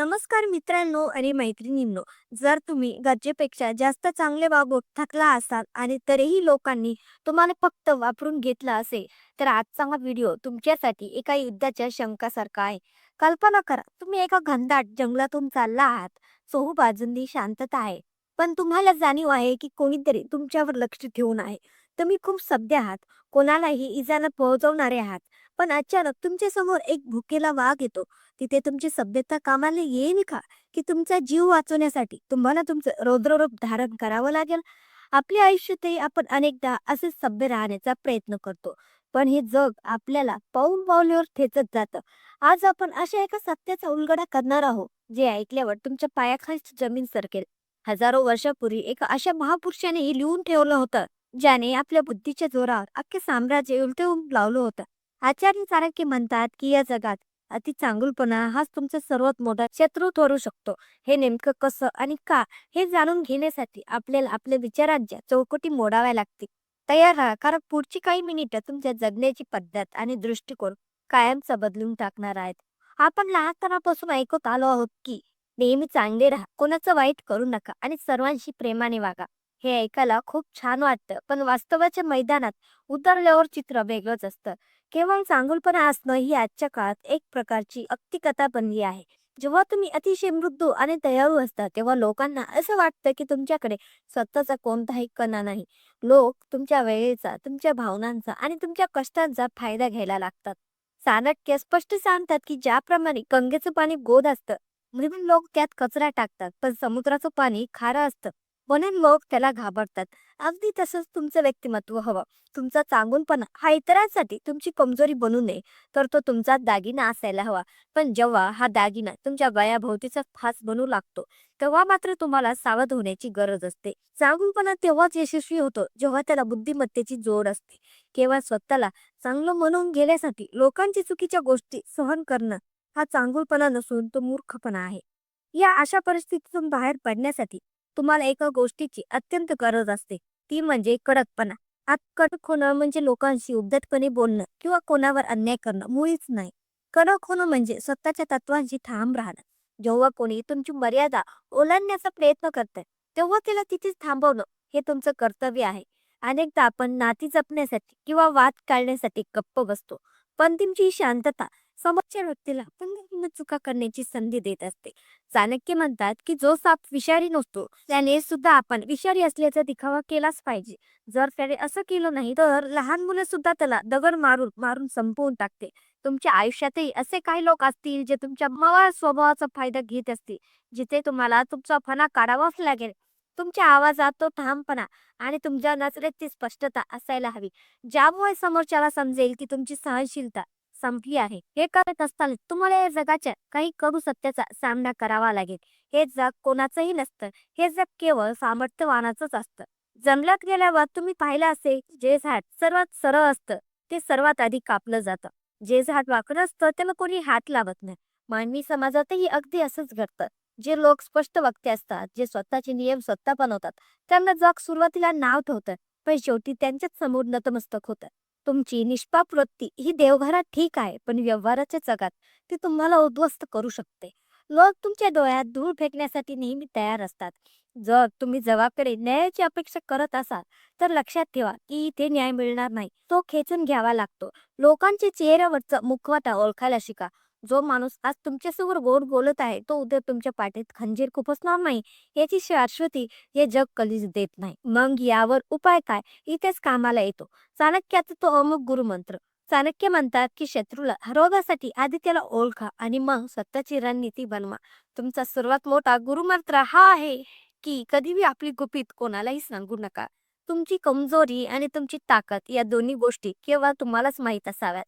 नमस्कार मित्रांनो आणि मैत्रिणींनो जर तुम्ही गरजेपेक्षा जास्त चांगले वागून थकला असाल आणि तरीही लोकांनी तुम्हाला फक्त वापरून घेतलं असेल तर आजचा हा व्हिडिओ तुमच्यासाठी एका युद्धाच्या शंकासारखा आहे. कल्पना करा तुम्ही एका घनदाट जंगलातून चालला आहात चहू बाजूंनी शांतता आहे पण तुम्हाला जाणीव आहे की कोणीतरी तुमच्यावर लक्ष ठेवून आहे. तुम्ही खूप सभ्य आहात कोणालाही इजाला पोहोचवणारे आहात पण अचानक तुमच्यासमोर एक भुकेला वाघ येतो. तिथे तुमची सभ्यता कामाला येईल का? की तुमचा जीव वाचवण्यासाठी तुम्हाला तुमचं रौद्ररूप धारण करावं लागेल? आपल्या आयुष्यातही आपण अनेकदा असे सभ्य राहण्याचा प्रयत्न करतो. पण हे जग आपल्याला पाऊल पावल्यावर ठेचत जातं. आज आपण अशा एका सत्याचा उलगडा करणार आहोत जे ऐकल्यावर तुमच्या पायाखालची जमीन सरकेल. हजारो वर्षापूर्वी एका अशा महापुरुषाने हे लिहून ठेवलं होतं ज्याने आपल्या बुद्धीच्या जोरावर अख्खे साम्राज्य उलटवून लावलं होतं. आचार्य चाणक्य म्हणतात की या जगात अति चांगुलपणा हाच तुमचा सर्वात मोठा शत्रू ठरू शकतो. हे नेमकं कसं आणि का हे जाणून घेण्यासाठी आपल्याला आपल्या विचारांच्या चौकटी मोडाव्या लागते तयार राहा कारण पुढची काही मिनिटं तुमच्या जगण्याची पद्धत आणि दृष्टिकोन कायमचा बदलून टाकणार आहेत. आपण लहानपणापासून ऐकत आलो आहोत की नेहमी चांगले राहा कोणाचं वाईट करू नका आणि सर्वांशी प्रेमाने वागा. हे ऐकायला खूप छान वाटतं पण वास्तवाच्या मैदानात उतरल्यावर चित्र वेगळंच असतं. केवळ चांगुलपणा असणं ही आजच्या काळात एक प्रकारची अक्तिकथा बनली आहे. जेव्हा तुम्ही अतिशय मृदू आणि दयाळू असता तेव्हा लोकांना असं वाटतं की तुमच्याकडे स्वतःचा कोणताही कणा नाही. लोक तुमच्या वेळेचा तुमच्या भावनांचा आणि तुमच्या कष्टांचा फायदा घ्यायला लागतात. चाणक्य स्पष्ट सांगतात की ज्याप्रमाणे गंगेचं पाणी गोद असतं म्हणून लोक त्यात कचरा टाकतात पण समुद्राचं पाणी खारं असतं. हो म्हणून लोक त्याला घाबरतात. अगदी तसंच तुमचं व्यक्तिमत्व हवं. तुमचा चांगूनपणा हा इतरांसाठी तुमची कमजोरी बनू नये तर तो तुमचा दागिना असायला हवा. पण जेव्हा हा दागिना तुमच्या वयाभोवतीचा फास बनू लागतो तेव्हा मात्र तुम्हाला सावध होण्याची गरज असते. चांगूनपणा तेव्हाच यशस्वी होतो जेव्हा त्याला बुद्धिमत्तेची जोड असते. केवळ स्वतःला चांगलं म्हणून घेण्यासाठी लोकांची चुकीच्या गोष्टी सहन करणं हा चांगुलपणा नसून तो मूर्खपणा आहे. या अशा परिस्थितीतून बाहेर पडण्यासाठी तुम्हाला एका गोष्टीची अत्यंत गरज असते. ती म्हणजे कडकपणा. आत कडक होणं म्हणजे लोकांशी उद्धटपणे बोलणं किंवा कोणावर अन्याय करणं मुळीच नाही. कडक होणं म्हणजे स्वतःच्या तत्वांशी ठाम राहणं. जेव्हा कोणी तुमची मर्यादा ओलांडण्याचा प्रयत्न करतंय तेव्हा त्याला तिथेच थांबवणं हे तुमचं कर्तव्य आहे. अनेकदा आपण नाती जपण्यासाठी किंवा वाद काढण्यासाठी गप्प बसतो. पण तुमची शांतता समोरच्या व्यक्तीला पुन्हा चुका करण्याची संधी देत असते. चाणक्य म्हणतात की जो साप विषारी नसतो त्याने सुद्धा आपण विषारी असल्याचा दिखावा केलाच पाहिजे. जर त्याने असं केलं नाही तर लहान मुलं सुद्धा त्याला दगड मारून मारून संपवून टाकते. तुमच्या आयुष्यातही असे काही लोक असतील जे तुमच्या मवाळ स्वभावाचा फायदा घेत असतील जिथे तुम्हाला तुमचा फणा काढावाच लागेल. तुमच्या आवाजात तो ठामपणा आणि तुमच्या नजरेत ती स्पष्टता असायला हवी. ज्यामुळे समोरच्याला समजेल की तुमची सहनशीलता संपली आहे. हे करत असताना तुम्हाला या जगाच्या काही कडू सत्याचा सामना करावा लागेल. हे जग कोणाचंही नसतं. हे जग केवळ सामर्थ्यवानाचंच असतं. जंगलात गेल्यावर तुम्ही पाहिलं असेल जे झाड सर्वात सरळ असतं ते सर्वात आधी कापलं जातं. जे झाड वाकड असतं त्याला कोणी हात लावत नाही. मानवी समाजातही अगदी असंच घडतं. जे लोक स्पष्ट वक्ते असतात जे स्वतःचे नियम स्वतः बनवतात त्यांना जग सुरुवातीला नाव ठेवतं पण शेवटी त्यांच्याच समोर नतमस्तक होतं. तुमची निष्पाप वृत्ती ही देवघरात ठीक आहे पण व्यवहाराच्या जगात ती तुम्हाला उद्ध्वस्त करू शकते. लोक तुमच्या डोळ्यात धूळ फेकण्यासाठी नेहमी तयार असतात. जर तुम्ही जगाकडे न्यायाची अपेक्षा करत असाल तर लक्षात ठेवा की इथे न्याय मिळणार नाही. तो खेचून घ्यावा लागतो. लोकांच्या चेहऱ्यावरचा मुखवाटा ओळखायला शिका. जो माणूस आज तुमच्यासमोर गोड बोलत आहे तो उद्या तुमच्या पाठीत खंजीर खुपसणार नाही याची शाश्वती हे जग कधीच देत नाही. मग यावर उपाय काय? इथेच कामाला येतो. चाणक्याचा तो अमुक गुरुमंत्र. चाणक्य म्हणतात की शत्रूला हरवण्यासाठी आधी त्याला ओळखा आणि मग स्वतःची रणनीती बनवा. तुमचा सर्वात मोठा गुरुमंत्र हा आहे की कधीही आपली गुपित कोणालाही सांगू नका. तुमची कमजोरी आणि तुमची ताकद या दोन्ही गोष्टी केवळ तुम्हालाच माहीत असाव्यात.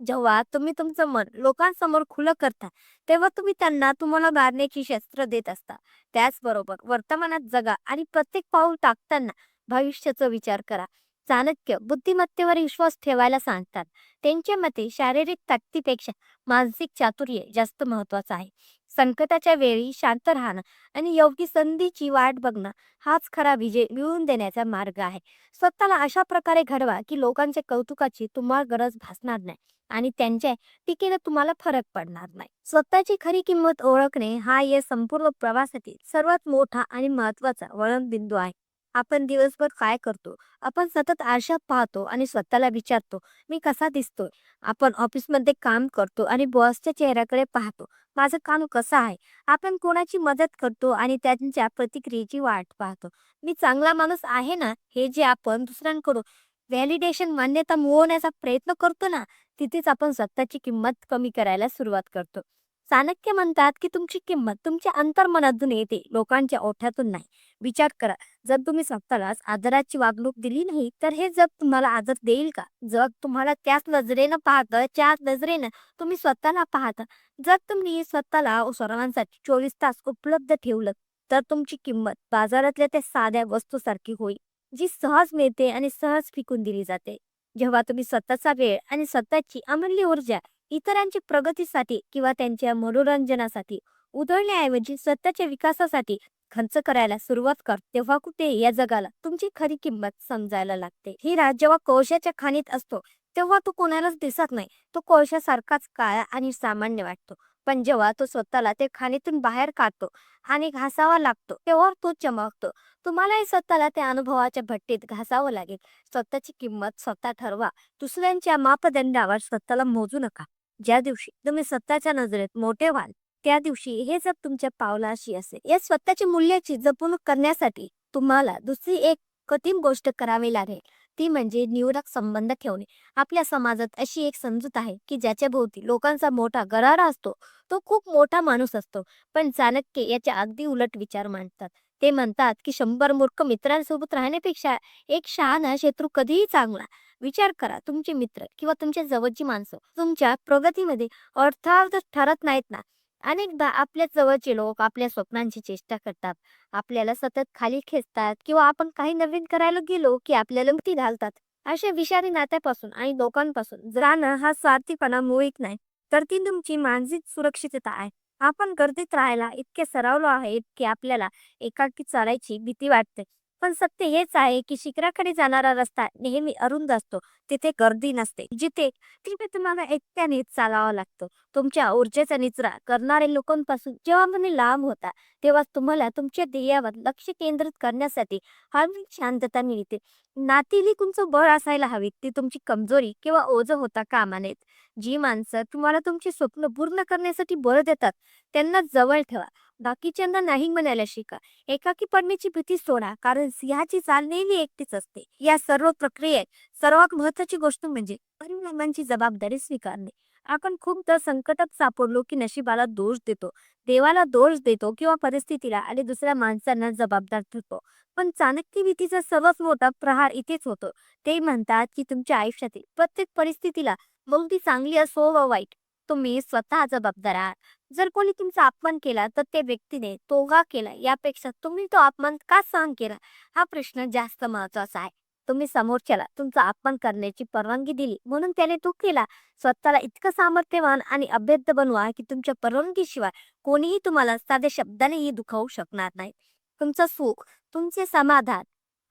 जेव्हा तुम्ही तुमचं मन लोकांसमोर खुलं करता तेव्हा तुम्ही त्यांना तुम्हाला मारण्याची शस्त्र देत असता. त्याचबरोबर वर्तमानात जगा आणि प्रत्येक पाऊल टाकताना भविष्याचा विचार करा. चाणक्य बुद्धिमत्तेवर विश्वास ठेवायला सांगतात. त्यांच्या मते शारीरिक ताकदीपेक्षा मानसिक चातुर्य जास्त महत्वाचं आहे. संकटाच्या वेळी शांत राहणं आणि योग्य संधीची वाट बघणं हाच खरा विजय मिळवून देण्याचा मार्ग आहे. स्वतःला अशा प्रकारे घडवा की लोकांच्या कौतुकाची तुम्हाला गरज भासणार नाही. आणि त्यांच्या टीकेने तुम्हाला फरक पडणार नाही. स्वतःची खरी किंमत ओळखणे हा या संपूर्ण प्रवासातील सर्वात मोठा आणि महत्त्वाचा वळण बिंदू आहे. आपण दिवसभर काय करतो? आपण सतत आरशात पाहतो आणि स्वतःला विचारतो मी कसा दिसतोय? आपण ऑफिसमध्ये काम करतो आणि बॉसच्या चेहऱ्याकडे पाहतो माझं काम कसं आहे? आपण कोणाची मदत करतो आणि त्यांच्या प्रतिक्रियेची वाट पाहतो. मी चांगला माणूस आहे ना? हे जे आपण दुसऱ्यांकडून व्हॅलिडेशन म्हणजे मान्यता मिळवण्याचा प्रयत्न करतो ना तिथेच आपण स्वतःची किंमत कमी करायला सुरुवात करतो. चाणक्य म्हणतात की तुमची किंमत तुमच्या अंतर्मनातून येते लोकांच्या ओठ्यातून नाही. विचार करा जर तुम्ही स्वतःलाच आदराची वागणूक दिली नाही तर हे जग तुम्हाला आदर देईल का? जग तुम्हाला त्याच नजरेनं पाहतं त्याच नजरेनं तुम्ही स्वतःला पाहता. जर तुम्ही स्वतःला सर्वांसाठी चोवीस तास उपलब्ध ठेवलं तर तुमची किंमत बाजारातल्या त्या साध्या वस्तूसारखी होईल. जी सहज मिळते आणि सहज फिकून दिली जाते. जेव्हा तुम्ही स्वतःचा वेळ आणि स्वतःची अमूल्य ऊर्जा इतरांची प्रगतीसाठी किंवा त्यांच्या मनोरंजनासाठी उधळण्याऐवजी स्वतःच्या विकासासाठी खर्च करायला सुरुवात कर तेव्हा कुठे या जगाला तुमची खरी किंमत समजायला लागते. ही राज जेव्हा कोळशाच्या खाणीत असतो तेव्हा तो कोणालाच दिसत नाही. तो कोळशासारखाच काळा आणि सामान्य वाटतो. पण जेव्हा तो स्वतःला ते खाणीतून बाहेर काढतो आणि घासावा लागतो तेव्हा तो चमकतो. तुम्हालाही स्वतःला त्या अनुभवाच्या भट्टीत घासावं लागेल. स्वतःची किंमत स्वतः ठरवा. दुसऱ्यांच्या मापदंडावर स्वतःला मोजू नका. ज्या दिवशी तुम्ही स्वतःच्या नजरेत मोठे व्हाल त्या दिवशी हे जप तुमच्या पावलाशी असेल. या स्वतःच्या मूल्याची जपणूक करण्यासाठी तुम्हाला दुसरी एक कठीण गोष्ट करावी लागेल. ती म्हणजे निवडक संबंध ठेवणे. आपल्या समाजात अशी एक समजूत आहे की ज्याच्या भोवती लोकांचा मोठा गरारा असतो तो खूप मोठा माणूस असतो. पण चाणक्य याच्या अगदी उलट विचार मांडतात. ते म्हणतात की शंभर मूर्ख मित्रांसोबत राहण्यापेक्षा एक शहाणा शत्रू कधीही चांगला. विचार करा तुमचे मित्र किंवा तुमच्या जवळची माणसं तुमच्या प्रगतीमध्ये अर्थार्थ ठरत नाहीत ना? अनेकदा आपल्या जवळचे लोक आपल्या स्वप्नांची चेष्टा करतात. आपल्याला सतत खाली खेचतात किंवा आपण काही नवीन करायला गेलो की आपल्याला ती घालतात. अशा विषारी नात्यापासून आणि लोकांपासून राहणं हा स्वार्थीपणा मुळीक नाही. तर ती तुमची मानसिक सुरक्षितता आहे. आपण गर्दीत राहायला इतके सरावलो आहेत की आपल्याला एकाकी चालायची भीती वाटते. पण सत्य हेच आहे की शिखराकडे जाणारा रस्ता नेहमी अरुंद असतो तिथे गर्दी नसते. जिथे तिथे तुम्हाला एकट्याने चालावा लागतो. तुमच्या ऊर्जेचा निचरा करणारे लोकांपासून जेव्हा तुम्ही लांब होता तेव्हा तुम्हाला तुमच्या ध्येयावर लक्ष केंद्रित करण्यासाठी हळवी शांतता मिळते. नातीली तुमचं बळ असायला हवी ती तुमची कमजोरी किंवा ओझ होता कामा नयेत जी माणसं तुम्हाला तुमची स्वप्न पूर्ण करण्यासाठी बळ देतात त्यांना जवळ ठेवा. बाकीच्यांना नाही म्हणायला शिका. एकाकी पडण्याची भीती सोडा कारण सिंहाची चाल नेहमी एकटीच असते. या सर्व प्रक्रियेत सर्वात महत्वाची गोष्ट म्हणजे परिणामांची जबाबदारी स्वीकारणे. आपण खूपदा संकटात सापडलो की नशिबाला दोष देतो देवाला दोष देतो किंवा परिस्थितीला आणि दुसऱ्या माणसांना जबाबदार ठरतो पण चाणक्य भीतीचा सर्वात मोठा प्रहार इथेच होतो. ते म्हणतात की तुमच्या आयुष्यातील प्रत्येक परिस्थितीला मग ती चांगली असो व वाईट. तुम्ही स्वतः जबाबदार आहात. जर कोणी तुमचा अपमान केला तर त्या व्यक्तीने तोगा केला यापेक्षा तुम्ही तो अपमान का सहन केला? हा प्रश्न जास्त महत्त्वाचा आहे. तुम्ही समोरच्याला तुमचा अपमान करण्याची परवानगी दिली म्हणून त्याने तो केला. स्वतःला इतकं सामर्थ्यवान आणि अभेद्य बनवा की तुमच्या परवानगीशिवाय कोणीही तुम्हाला साध्या शब्दानेही दुखावू शकणार नाही. तुमचं सुख तुमचे समाधान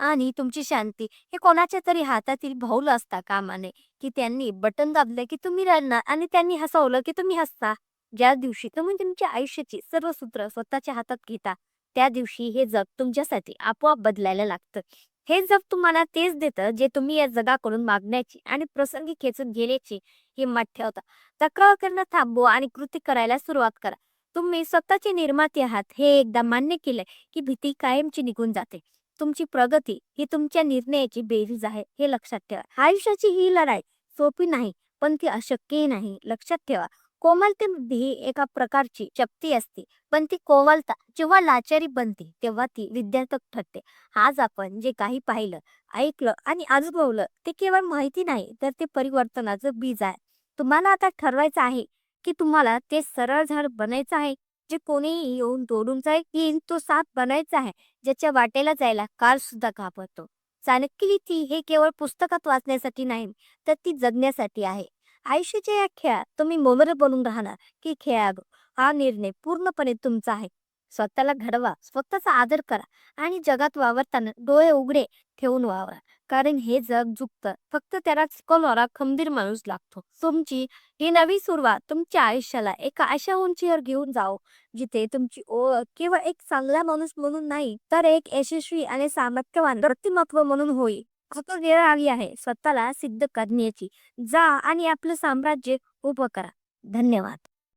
आणि तुमची शांती हे कोणाच्या तरी हातातील भाऊल असता कामा नये की त्यांनी बटन दाबले की तुम्ही रडणार आणि त्यांनी हसवलं की तुम्ही हसता. ज्या दिवशी तुम्ही तुमच्या आयुष्याची सर्व सूत्र स्वतःच्या हातात घेता त्या दिवशी हे जग तुमच्यासाठी आपोआप बदलायला लागतं. हे जग तुम्हाला तेच देतं जे तुम्ही या जगाकडून मागण्याची आणि प्रसंगी खेचून घेण्याची हिंमत ठेवता तक्रार करणं थांबवा आणि कृती करायला सुरुवात करा. तुम्ही स्वतःचे निर्माते आहात. हे एकदा मान्य केलंय की भीती कायमची निघून जाते. तुमची प्रगती ही तुमच्या निर्णयाची बेरीज आहे हे लक्षात ठेवा. आयुष्याची ही लढाई सोपी नाही पण ती अशक्यही नाही लक्षात ठेवा. कोमलतेमध्ये ही एका प्रकारची शक्ती असते. पण ती कोमलता जेव्हा लाचारी बनते तेव्हा ती विद्यार्थक ठरते. आज आपण जे काही पाहिलं ऐकलं आणि अनुभवलं ते केवळ माहिती नाही तर ते परिवर्तनाचं बीज आहे. तुम्हाला आता ठरवायचं आहे की तुम्हाला ते सरळ झाड बनायचं आहे जे कोणीही येऊन तोडून जाईल येईन तो साप बनायचा आहे ज्याच्या वाटेला जायला काल सुद्धा घाबरतो. चाणक्य नीती हे केवळ पुस्तकात वाचण्यासाठी नाही तर ती जगण्यासाठी आहे. आयुष्याच्या या खेळात तुम्ही मोमर बनून राहणार की खेळाडू हा निर्णय पूर्णपणे तुमचा आहे. स्वतःला घडवा स्वतःचा आदर करा आणि जगात वावरताना डोळे उघडे ठेवून वावरा. कारण हे जग झुकतं फक्त त्याला चुकवणारा खंबीर माणूस लागतो. तुमची ही नवी सुरुवात तुमच्या आयुष्याला एका अशा उंचीवर घेऊन जाओ जिथे तुमची ओळख केवळ एक चांगला माणूस म्हणून नाही तर एक यशस्वी आणि सामर्थ्यवान व्यक्तिमत्व म्हणून होईल. आता वेळ आली आहे. स्वतःला सिद्ध करण्याची जा आणि आपलं साम्राज्य उभं करा. धन्यवाद.